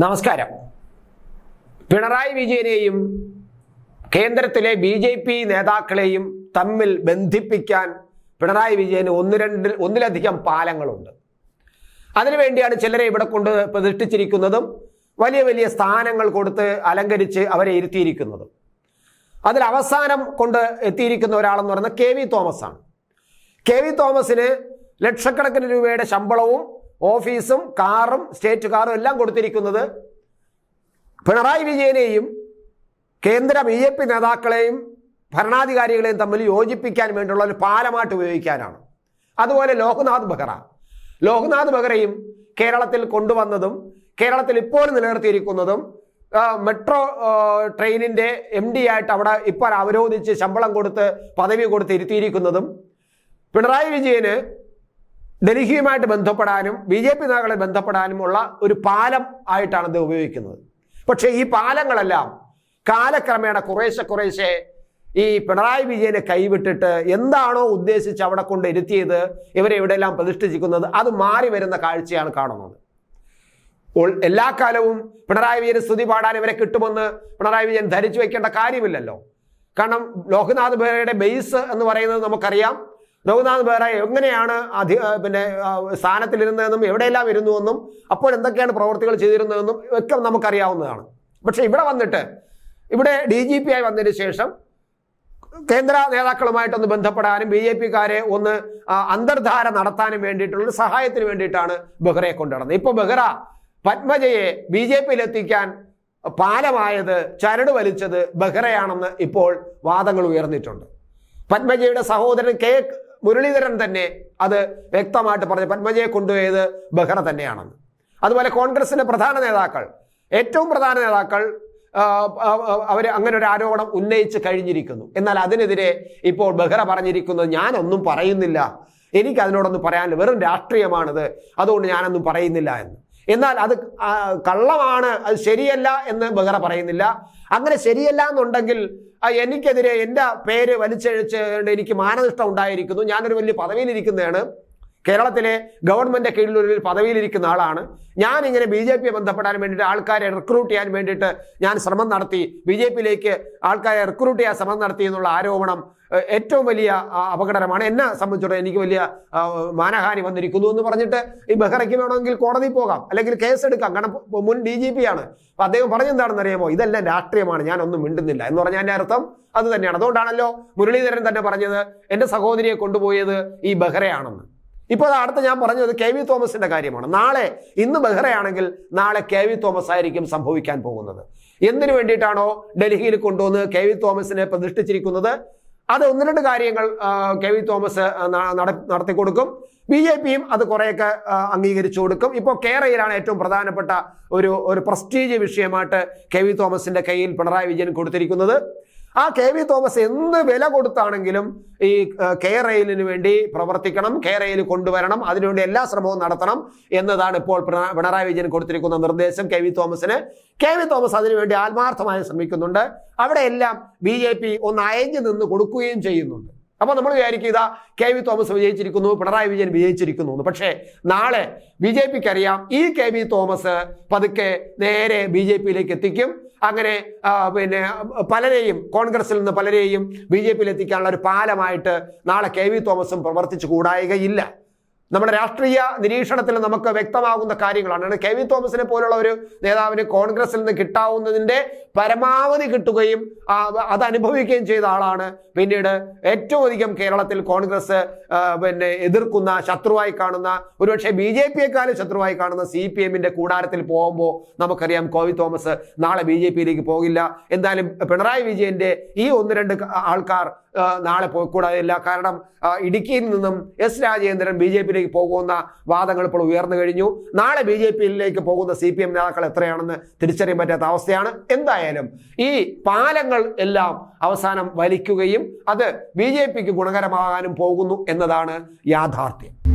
നമസ്കാരം. പിണറായി വിജയനെയും കേന്ദ്രത്തിലെ B J P നേതാക്കളെയും തമ്മിൽ ബന്ധിപ്പിക്കാൻ പിണറായി വിജയന് ഒന്ന് രണ്ട് ഒന്നിലധികം പാലങ്ങളുണ്ട്. അതിനുവേണ്ടിയാണ് ചിലരെ ഇവിടെ കൊണ്ട് പ്രതിഷ്ഠിച്ചിരിക്കുന്നതും വലിയ വലിയ സ്ഥാനങ്ങൾ കൊടുത്ത് അലങ്കരിച്ച് അവരെ ഇരുത്തിയിരിക്കുന്നതും. അതിൽ അവസാനം കൊണ്ട് എത്തിയിരിക്കുന്ന ഒരാളെന്ന് പറയുന്നത് കെ വി തോമസ് ആണ് കെ വി തോമസിന് ലക്ഷക്കണക്കിന് രൂപയുടെ ശമ്പളവും ഓഫീസും കാറും സ്റ്റേറ്റ് കാറും എല്ലാം കൊടുത്തിരിക്കുന്നത് പിണറായി വിജയനെയും കേന്ദ്ര ബി ജെ പി നേതാക്കളെയും ഭരണാധികാരികളെയും തമ്മിൽ യോജിപ്പിക്കാൻ വേണ്ടിയുള്ള ഒരു പാലമായിട്ട് ഉപയോഗിക്കാനാണ്. അതുപോലെ ലോക്നാഥ് ബെഹ്റ. ലോക്നാഥ് ബെഹ്റയും കേരളത്തിൽ കൊണ്ടുവന്നതും കേരളത്തിൽ ഇപ്പോഴും നിലനിർത്തിയിരിക്കുന്നതും മെട്രോ ട്രെയിനിന്റെ എം ഡി ആയിട്ട് അവിടെ ഇപ്പോൾ അവരോധിച്ച് ശമ്പളം കൊടുത്ത് പദവി കൊടുത്ത് ഇരുത്തിയിരിക്കുന്നതും പിണറായി വിജയന് ഡൽഹിയുമായിട്ട് ബന്ധപ്പെടാനും ബി ജെ പി നേതാക്കളെ ബന്ധപ്പെടാനുമുള്ള ഒരു പാലം ആയിട്ടാണ് ഇത് ഉപയോഗിക്കുന്നത്. പക്ഷേ ഈ പാലങ്ങളെല്ലാം കാലക്രമേണ കുറേശ്ശെ കുറേശ്ശെ ഈ പിണറായി വിജയനെ കൈവിട്ടിട്ട് എന്താണോ ഉദ്ദേശിച്ച് അവിടെ കൊണ്ട് ഇരുത്തിയത് ഇവരെ ഇവിടെയെല്ലാം പ്രതിഷ്ഠിച്ചിരിക്കുന്നത് അത് മാറി വരുന്ന കാഴ്ചയാണ് കാണുന്നത്. എല്ലാ കാലവും പിണറായി വിജയന് സ്തുതി പാടാൻ ഇവരെ കിട്ടുമെന്ന് പിണറായി വിജയൻ ധരിച്ചു വെക്കേണ്ട കാര്യമില്ലല്ലോ. കാരണം ലോക്നാഥ് ബെഹ്റയുടെ ബേസ് എന്ന് പറയുന്നത് നമുക്കറിയാം. ലോക്നാഥ് ബെഹ്റ എങ്ങനെയാണ് അധി പിന്നെ സ്ഥാനത്തിലിരുന്നതെന്നും എവിടെയെല്ലാം ഇരുന്നുവെന്നും അപ്പോൾ എന്തൊക്കെയാണ് പ്രവർത്തികൾ ചെയ്തിരുന്നതെന്നും ഒക്കെ നമുക്കറിയാവുന്നതാണ്. പക്ഷേ ഇവിടെ വന്നിട്ട് ഇവിടെ ഡി ജി പി ആയി വന്നതിന് ശേഷം കേന്ദ്ര നേതാക്കളുമായിട്ടൊന്ന് ബന്ധപ്പെടാനും ബി ജെ പിക്കാരെ ഒന്ന് അന്തർധാര നടത്താനും വേണ്ടിയിട്ടുള്ള സഹായത്തിന് വേണ്ടിയിട്ടാണ് ബെഹ്റയെ കൊണ്ടുനടന്നത്. ഇപ്പോൾ ബെഹ്റ പത്മജയെ ബി ജെ പിയിൽ എത്തിക്കാൻ പാലമായത് ചരട് വലിച്ചത് ബെഹ്റയാണെന്ന് ഇപ്പോൾ വാദങ്ങൾ ഉയർന്നിട്ടുണ്ട്. പത്മജയുടെ സഹോദരൻ കെ മുരളീധരൻ തന്നെ അത് വ്യക്തമായിട്ട് പറഞ്ഞ പത്മജയെ കൊണ്ടുപോയത് ബെഹ്റ തന്നെയാണെന്ന്. അതുപോലെ കോൺഗ്രസിന്റെ പ്രധാന നേതാക്കൾ ഏറ്റവും പ്രധാന നേതാക്കൾ അവർ അങ്ങനെ ഒരു ആരോപണം ഉന്നയിച്ച് കഴിഞ്ഞിരിക്കുന്നു. എന്നാൽ അതിനെതിരെ ഇപ്പോൾ ബെഹ്റ പറഞ്ഞിരിക്കുന്നത് ഞാനൊന്നും പറയുന്നില്ല. എനിക്ക് അതിനോടൊന്നും പറയാനില്ല വെറും രാഷ്ട്രീയമാണിത്. അതുകൊണ്ട് ഞാനൊന്നും പറയുന്നില്ല എന്ന്. എന്നാൽ അത് കള്ളമാണ് അത് ശരിയല്ല എന്ന് ബഹ്റ പറയുന്നില്ല. അങ്ങനെ ശരിയല്ല എന്നുണ്ടെങ്കിൽ എനിക്കെതിരെ എന്റെ പേര് വലിച്ചഴിച്ച് എനിക്ക് മാനനഷ്ടം ഉണ്ടായിരിക്കുന്നു. ഞാനൊരു വലിയ പദവിയിലിരിക്കുന്നതാണ്. കേരളത്തിലെ ഗവൺമെന്റ് കീഴിൽ ഒരു പദവിയിലിരിക്കുന്ന ആളാണ്. ഞാൻ ഇങ്ങനെ ബി ജെ പിയെ ബന്ധപ്പെടാൻ വേണ്ടിയിട്ട് ആൾക്കാരെ റിക്രൂട്ട് ചെയ്യാൻ വേണ്ടിയിട്ട് ഞാൻ ശ്രമം നടത്തി. ബി ജെ പിയിലേക്ക് ആൾക്കാരെ റിക്രൂട്ട് ചെയ്യാൻ ശ്രമം നടത്തി എന്നുള്ള ആരോപണം ഏറ്റവും വലിയ അപകടമാണ് എന്നെ സംബന്ധിച്ചിടത്തോളം എനിക്ക് വലിയ മാനഹാനി വന്നിരിക്കുന്നു എന്ന് പറഞ്ഞിട്ട് ഈ ബെഹ്റയ്ക്ക് വേണമെങ്കിൽ കോടതി പോകാം. അല്ലെങ്കിൽ കേസ് എടുക്കാം കാരണം മുൻ ഡി ജി പി ആണ് അപ്പൊ അദ്ദേഹം പറഞ്ഞെന്താണെന്ന് അറിയാമോ? ഇതെല്ലാം രാഷ്ട്രീയമാണ്. ഞാൻ ഒന്നും മിണ്ടുന്നില്ല എന്ന് പറഞ്ഞാൽ എന്റെ അർത്ഥം അത് തന്നെയാണ്. അതുകൊണ്ടാണല്ലോ മുരളീധരൻ തന്നെ പറഞ്ഞത് എന്റെ സഹോദരിയെ കൊണ്ടുപോയത് ഈ ബെഹ്റയാണെന്ന്. ഇപ്പോൾ അടുത്ത ഞാൻ പറഞ്ഞത് കെ വി തോമസിന്റെ കാര്യമാണ്. നാളെ ഇന്ന് ബെഹ്റയാണെങ്കിൽ നാളെ കെ വി തോമസ് ആയിരിക്കും സംഭവിക്കാൻ പോകുന്നത്. എന്തിനു വേണ്ടിയിട്ടാണോ ഡൽഹിയിൽ കൊണ്ടുവന്ന് കെ വി തോമസിനെ പ്രതിഷ്ഠിച്ചിരിക്കുന്നത്? അത് ഒന്ന് രണ്ട് കാര്യങ്ങൾ കെ വി തോമസ് നടത്തി കൊടുക്കും. ബി ജെ പിയും അത് കുറേയൊക്കെ അംഗീകരിച്ചു കൊടുക്കും. ഇപ്പോൾ കേരളയിലാണ് ഏറ്റവും പ്രധാനപ്പെട്ട ഒരു ഒരു പ്രസ്റ്റീജ് വിഷയമായിട്ട് കെ വി തോമസിന്റെ കയ്യിൽ പിണറായി വിജയൻ കൊടുത്തിരിക്കുന്നത്. ആ കെ വി തോമസ് എന്ത് വില കൊടുത്താണെങ്കിലും ഈ കെ റെയിലിന് വേണ്ടി പ്രവർത്തിക്കണം കെ റെയിൽ കൊണ്ടുവരണം അതിനുവേണ്ടി എല്ലാ ശ്രമവും നടത്തണം എന്നതാണ് ഇപ്പോൾ പിണ- പിണറായി വിജയൻ കൊടുത്തിരിക്കുന്ന നിർദ്ദേശം. കെ വി തോമസിന്. കെ വി തോമസ് അതിനുവേണ്ടി ആത്മാർത്ഥമായി ശ്രമിക്കുന്നുണ്ട്. അവിടെയെല്ലാം ബി ജെ പി ഒന്ന് അയഞ്ഞു നിന്ന് കൊടുക്കുകയും ചെയ്യുന്നുണ്ട്. അപ്പൊ നമ്മൾ വിചാരിക്കുക ഇതാ കെ വി തോമസ് വിജയിച്ചിരിക്കുന്നു പിണറായി വിജയൻ വിജയിച്ചിരിക്കുന്നു എന്ന്. പക്ഷേ നാളെ ബി ജെ പിക്ക് അറിയാം ഈ കെ വി തോമസ് പതുക്കെ നേരെ ബി ജെ പിയിലേക്ക് എത്തിക്കും. അങ്ങനെ പിന്നെ പലരെയും കോൺഗ്രസിൽ നിന്ന് പലരെയും ബി ജെ പിയിൽ എത്തിക്കാനുള്ള ഒരു പാലമായിട്ട് നാളെ കെ വി തോമസും പ്രവർത്തിച്ചു കൂടായികയില്ല. നമ്മുടെ രാഷ്ട്രീയ നിരീക്ഷണത്തിൽ നമുക്ക് വ്യക്തമാകുന്ന കാര്യങ്ങളാണ്. കെ വി തോമസിനെ പോലുള്ള ഒരു നേതാവിന് കോൺഗ്രസിൽ നിന്ന് കിട്ടാവുന്നതിന്റെ പരമാവധി കിട്ടുകയും അത് അനുഭവിക്കുകയും ചെയ്ത ആളാണ്. പിന്നീട് ഏറ്റവും അധികം കേരളത്തിൽ കോൺഗ്രസ് പിന്നെ എതിർക്കുന്ന ശത്രുവായി കാണുന്ന ഒരുപക്ഷെ ബി ജെ പിയെക്കാളും ശത്രുവായി കാണുന്ന സി പി എമ്മിന്റെ കൂടാരത്തിൽ പോകുമ്പോൾ നമുക്കറിയാം കോവി തോമസ് നാളെ ബി ജെ പിയിലേക്ക് പോകില്ല. എന്തായാലും പിണറായി വിജയന്റെ ഈ ഒന്ന് രണ്ട് ആൾക്കാർ നാളെ പോയിക്കൂടാതില്ല കാരണം ഇടുക്കിയിൽ നിന്നും എസ് രാജേന്ദ്രൻ ബി ജെ പിയിലേക്ക് പോകുന്ന വാദങ്ങൾ ഇപ്പോൾ ഉയർന്നു കഴിഞ്ഞു. നാളെ ബി ജെ പിയിലേക്ക് പോകുന്ന സി പി എം നേതാക്കൾ എത്രയാണെന്ന് തിരിച്ചറിയാൻ പറ്റാത്ത അവസ്ഥയാണ്. എന്തായാലും ഈ പാലങ്ങൾ എല്ലാം അവസാനം വലിക്കുകയും അത് ബി ജെ പിക്ക് ഗുണകരമാകാനും പോകുന്നു എന്നതാണ് യാഥാർത്ഥ്യം.